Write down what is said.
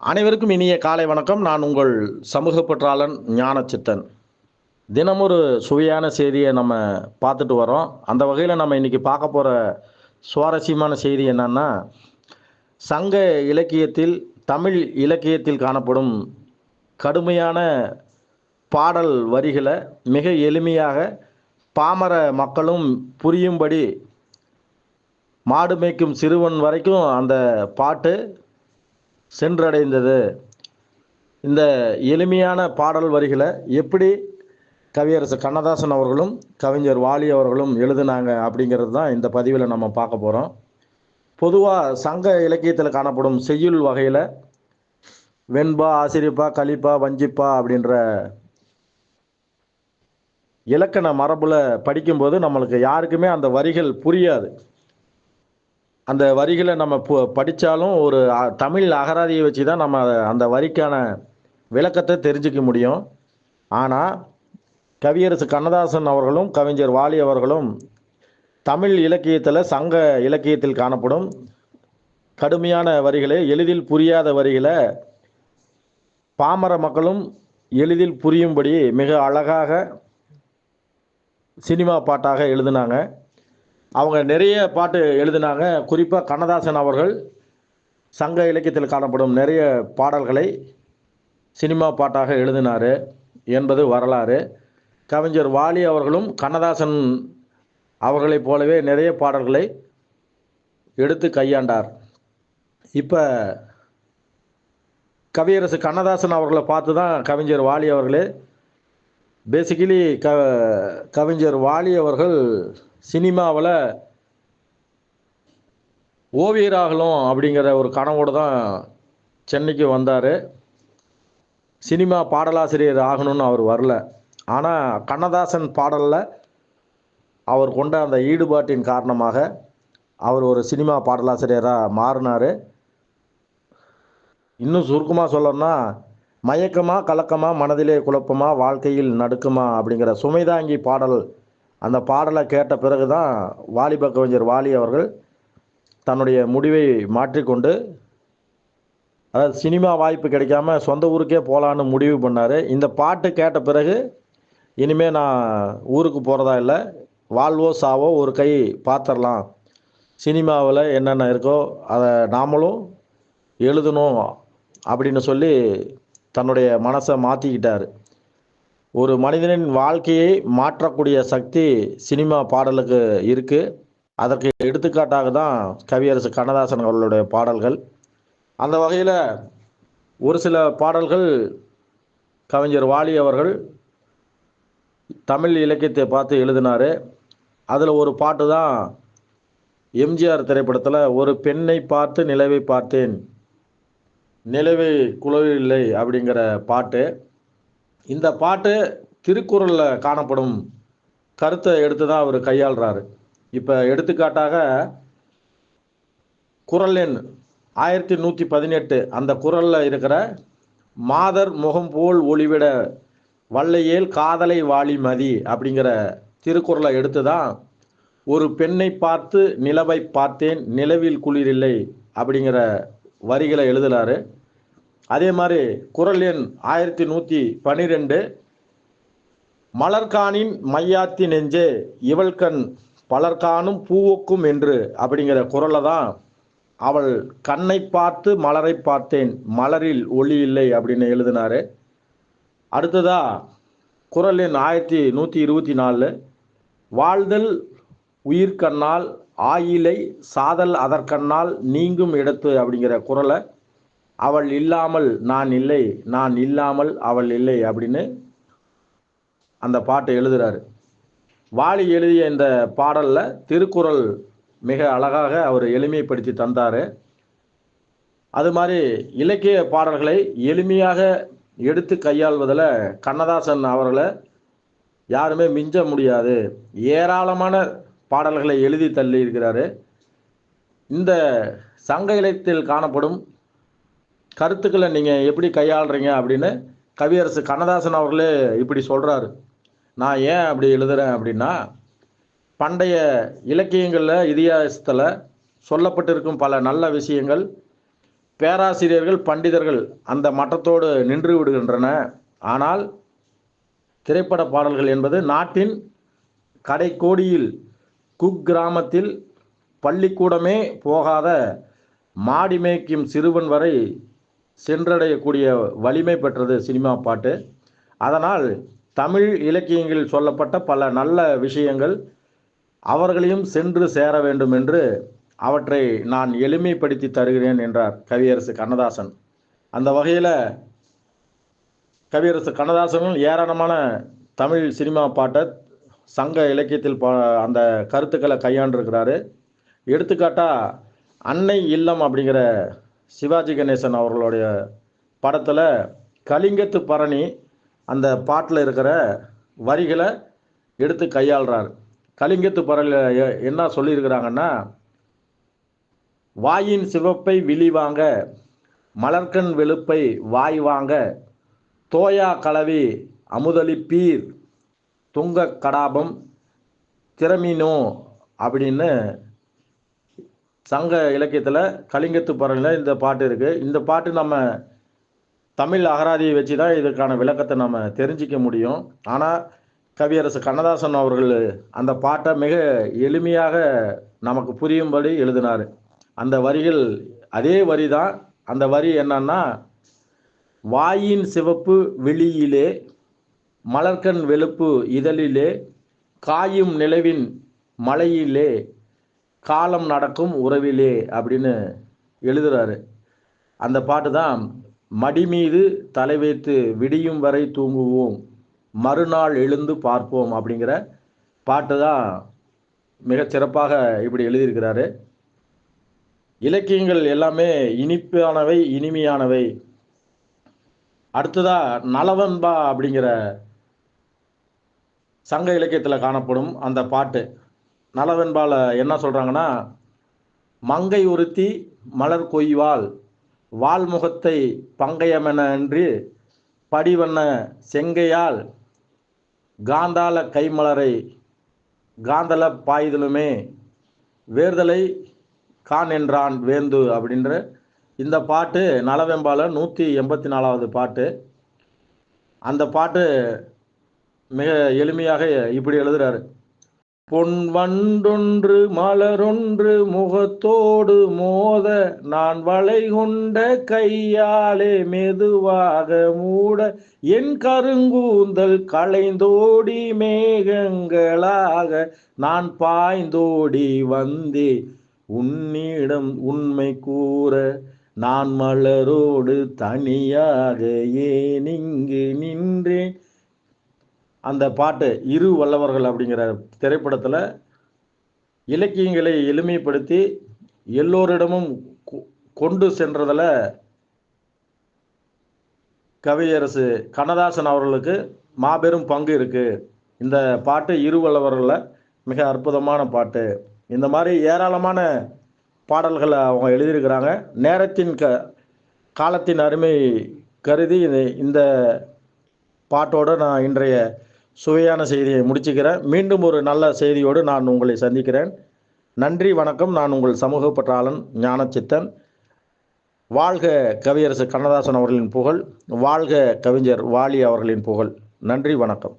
அனைவருக்கும் இனிய காலை வணக்கம். நான் உங்கள் சமூக பற்றாளன் ஞானச்சித்தன். தினமொரு சுவையான செய்தியை நம்ம பார்த்துட்டு வரோம். அந்த வகையில் நம்ம இன்னைக்கு பார்க்க போகிற சுவாரஸ்யமான செய்தி என்னன்னா சங்க இலக்கியத்தில் தமிழ் இலக்கியத்தில் காணப்படும் கடுமையான பாடல் வரிகளை மிக எளிமையாக பாமர மக்களும் புரியும்படி மாடு மேய்க்கும் சிறுவன் வரைக்கும் அந்த பாட்டு சென்றடைந்தது. இந்த எளிமையான பாடல் வரிகளை எப்படி கவியரசு கண்ணதாசன் அவர்களும் கவிஞர் வாலி அவர்களும் எழுதினாங்க அப்படிங்கிறது தான் இந்த பதிவில் நம்ம பார்க்க போகிறோம் பொதுவாக சங்க இலக்கியத்தில் காணப்படும் செய்யுள் வகையில் வெண்பா ஆசிரியப்பா கலிப்பா வஞ்சிப்பா அப்படின்ற இலக்கண மரபில் படிக்கும்போது நம்மளுக்கு யாருக்குமே அந்த வரிகள் புரியாது. அந்த வரிகளை நம்ம படித்தாலும் ஒரு அ- தமிழ் அகராதியை வச்சு தான் நம்ம அந்த வரிக்கான விளக்கத்தை தெரிஞ்சுக்க முடியும். ஆனால் கவியரசு கண்ணதாசன் அவர்களும் கவிஞர் வாலி அவர்களும் தமிழ் இலக்கியத்தில் சங்க இலக்கியத்தில் காணப்படும் கடுமையான வரிகளை எளிதில் புரியாத வரிகளை பாமர மக்களும் எளிதில் புரியும்படி மிக அழகாக சினிமா பாட்டாக எழுதினாங்க. அவங்க நிறைய பாட்டு எழுதினாங்க. குறிப்பாக கண்ணதாசன் அவர்கள் சங்க இலக்கியத்தில் காணப்படும் நிறைய பாடல்களை சினிமா பாட்டாக எழுதினார் என்பது வரலாறு. கவிஞர் வாலி அவர்களும் கண்ணதாசன் அவர்களைப் போலவே நிறைய பாடல்களை எடுத்து கையாண்டார். இப்போ கவியரசு கண்ணதாசன் அவர்களை பார்த்து தான் கவிஞர் வாலி அவர்களே. பேசிக்கலி க கவிஞர் வாலி அவர்கள் சினிமாவில் ஓவியராகலாம் அப்படிங்கிற ஒரு கனவோடு தான் சென்னைக்கு வந்தார். சினிமா பாடலாசிரியர் ஆகணும்னு அவர் வரல. ஆனால் கண்ணதாசன் பாடலில் அவர் கொண்ட அந்த ஈடுபாட்டின் காரணமாக அவர் ஒரு சினிமா பாடலாசிரியராக மாறினார். இன்னும் சுருக்கமாக சொல்லணும்னா மயக்கமா கலக்கமா மனதிலே குழப்பமா வாழ்க்கையில் நடுக்குமா அப்படிங்கிற சுமைதாங்கி பாடல் அந்த பாடலை கேட்ட பிறகு தான் வாலிப கவிஞர் வாலி அவர்கள் தன்னுடைய முடிவை மாற்றிக்கொண்டு அதாவது சினிமா வாய்ப்பு கிடைக்காம சொந்த ஊருக்கே போகலான்னு முடிவு பண்ணார். இந்த பாட்டு கேட்ட பிறகு இனிமேல் நான் ஊருக்கு போகிறதா இல்லை வாழ்வோ சாவோ ஒரு கை பார்த்துடலாம் சினிமாவில் என்னென்ன இருக்கோ அதை நாமளும் எழுதணும் அப்படின்னு சொல்லி தன்னுடைய மனசை மாற்றிக்கிட்டார் ஒரு மனிதனின் வாழ்க்கையை மாற்றக்கூடிய சக்தி சினிமா பாடலுக்கு இருக்குது அதற்கு எடுத்துக்காட்டாக தான் கவியரசு கண்ணதாசன் அவர்களுடைய பாடல்கள். அந்த வகையில் ஒரு சில பாடல்கள் கவிஞர் வாலி அவர்கள் தமிழ் இலக்கியத்தை பார்த்து எழுதினார். அதில் ஒரு பாட்டு தான் எம்ஜிஆர் திரைப்படத்தில் ஒரு பெண்ணை பார்த்து நிலவை பார்த்தேன் நிலவை குலவில்லை அப்படிங்கிற பாட்டு. இந்த பாட்டு திருக்குறளில் காணப்படும் கருத்தை எடுத்து தான் அவர் கையாளுறாரு. இப்போ எடுத்துக்காட்டாக குறள் எண் ஆயிரத்தி நூற்றி பதினெட்டு அந்த குறளில் இருக்கிற மாதர் முகம் போல் ஒளிவிட வல்லையேல் காதலை வாழி மதி அப்படிங்கிற திருக்குறளை எடுத்து தான் ஒரு பெண்ணை பார்த்து நிலவை பார்த்தேன் நிலவில் குளிரில்லை அப்படிங்கிற வரிகளை எழுதுகிறாரு அதே மாதிரி குரல் எண் ஆயிரத்தி நூற்றி பனிரெண்டு. மலர்கானின் மையாத்தி நெஞ்சே இவள் கண் பலர்கானும் பூவுக்கும் என்று அப்படிங்கிற குரலை தான் அவள் கண்ணை பார்த்து மலரை பார்த்தேன். மலரில் ஒளி இல்லை அப்படின்னு எழுதினாரு. அடுத்ததா குரல் எண் ஆயிரத்தி நூற்றி இருபத்தி நாலு. வாழ்தல் உயிர்கண்ணால் ஆயிலை சாதல் அதற்கண்ணால் நீங்கும் இடத்து அப்படிங்கிற குரலை அவள் இல்லாமல் நான் இல்லை நான் இல்லாமல் அவள் இல்லை அப்படின்னு அந்த பாட்டை எழுதுறாரு. வாலி எழுதிய இந்த பாடலில் திருக்குறள் மிக அழகாக அவர் எளிமைப்படுத்தி தந்தார். அது மாதிரி இலக்கிய பாடல்களை எளிமையாக எடுத்து கையாள்வதில் கண்ணதாசன் அவர்களை யாருமே மிஞ்ச முடியாது. ஏராளமான பாடல்களை எழுதி தள்ளி இருக்கிறாரு இந்த சங்க இலக்கியத்தில் காணப்படும் கருத்துக்களை நீங்கள் எப்படி கையாளுறீங்க அப்படின்னு கவியரசு கண்ணதாசன் அவர்களே இப்படி சொல்கிறாரு நான் ஏன் அப்படி எழுதுறேன் அப்படின்னா பண்டைய இலக்கியங்களில் இதிகாசத்தில் சொல்லப்பட்டிருக்கும் பல நல்ல விஷயங்கள் பேராசிரியர்கள் பண்டிதர்கள் அந்த மட்டத்தோடு நின்று விடுகின்றன. ஆனால் திரைப்பட பாடல்கள் என்பது நாட்டின் கடைக்கோடியில் குக்கிராமத்தில் பள்ளிக்கூடமே போகாத மாடி மேய்க்கும் சிறுவன் வரை சென்றடையக்கூடிய வலிமை பெற்றது சினிமா பாட்டு. அதனால் தமிழ் இலக்கியங்களில் சொல்லப்பட்ட பல நல்ல விஷயங்கள் அவர்களையும் சென்று சேர வேண்டும் என்று அவற்றை நான் எளிமைப்படுத்தி தருகிறேன் என்றார் கவியரசு கண்ணதாசன். அந்த வகையில் கவியரசு கண்ணதாசனும் ஏராளமான தமிழ் சினிமா பாட்டை சங்க இலக்கியத்தில் பா அந்த கருத்துக்களை கையாண்டிருக்கிறாரு. எடுத்துக்காட்டாக அன்னை இல்லம் அப்படிங்கிற சிவாஜி கணேசன் அவர்களுடைய படத்தில் கலிங்கத்து பரணி அந்த பாட்டில் இருக்கிற வரிகளை எடுத்து கையாளுறார். கலிங்கத்து பரணியில் என்ன சொல்லியிருக்கிறாங்கன்னா வாயின் சிவப்பை விழி வாங்க மலர்கண் வெளுப்பை வாய் வாங்க தோயா கலவி அமுதளிப்பீர் துங்க கடாபம் திறமினோ அப்படின்னு சங்க இலக்கியத்தில் கலிங்கத்து பரணியில் இந்த பாட்டு இருக்குது இந்த பாட்டு நம்ம தமிழ் அகராதியை வச்சு தான் இதுக்கான விளக்கத்தை நம்ம தெரிஞ்சிக்க முடியும். ஆனால் கவியரசு கண்ணதாசன் அவர்கள் அந்த பாட்டை மிக எளிமையாக நமக்கு புரியும்படி எழுதினார். அந்த வரிகள் அதே வரி தான் அந்த வரி என்னன்னா வாயின் சிவப்பு வெளியிலே மலர்கண் வெளுப்பு இதழிலே காயும் நிலவின் மலையிலே காலம் நடக்கும் உறவிலே அப்படின்னு எழுதுறாரு. அந்த பாட்டு தான் மடி மீது தலை வைத்து விடியும் வரை தூங்குவோம் மறுநாள் எழுந்து பார்ப்போம் அப்படிங்கிற பாட்டு தான் மிக சிறப்பாக இப்படி எழுதியிருக்கிறாரு. இலக்கியங்கள் எல்லாமே இனிப்பானவை இனிமையானவை. அடுத்ததா நலவன்பா அப்படிங்கிற சங்க இலக்கியத்தில் காணப்படும் அந்த பாட்டு. நலவென்பால என்ன சொல்கிறாங்கன்னா மங்கை ஒருத்தி மலர் கொய்வாள் வால்முகத்தை பங்கயமென அன்றி படிவண்ண செங்கையால் காந்தால கைமலரை காந்தல பாய்தலுமே வேர்தலை கான் என்றான் வேந்து அப்படின்ற இந்த பாட்டு நலவெம்பால நூற்றி எண்பத்தி நாலாவது பாட்டு. அந்த பாட்டு மிக எளிமையாக இப்படி எழுதுறாரு. பொன் வண்டொன்று மலரொன்று முகத்தோடு மோத நான் வளை கொண்ட கையாலே மெதுவாக மூட என் கருங்கூந்தல் களைந்தோடி மேகங்களாக நான் பாய்ந்தோடி வந்தே உன்னிடம் உண்மை கூற நான் மலரோடு தனியாக ஏன் இங்கு நின்றேன்? அந்த பாட்டு இரு வல்லவர்கள் அப்படிங்கிற திரைப்படத்தில் இலக்கியங்களை எளிமைப்படுத்தி எல்லோரிடமும் கொ- கொண்டு சென்றதில் கவியரசு கண்ணதாசன் அவர்களுக்கு மாபெரும் பங்கு இருக்குது இந்த பாட்டு இரு வல்லவர்களில் மிக அற்புதமான பாட்டு. இந்த மாதிரி ஏராளமான பாடல்களை அவங்க எழுதியிருக்கிறாங்க. நேரத்தின் க காலத்தின் அருமை கருதி இது- இந்த பாட்டோடு நான் இன்றைய சுவையான செய்தியை முடிச்சுக்கிறேன். மீண்டும் ஒரு நல்ல செய்தியோடு நான் உங்களை சந்திக்கிறேன். நன்றி வணக்கம். நான் உங்கள் சமூக பற்றாளன் ஞானச்சித்தன். வாழ்க கவியரசு கண்ணதாசன் அவர்களின் புகழ். வாழ்க கவிஞர் வாலி அவர்களின் புகழ். நன்றி வணக்கம்.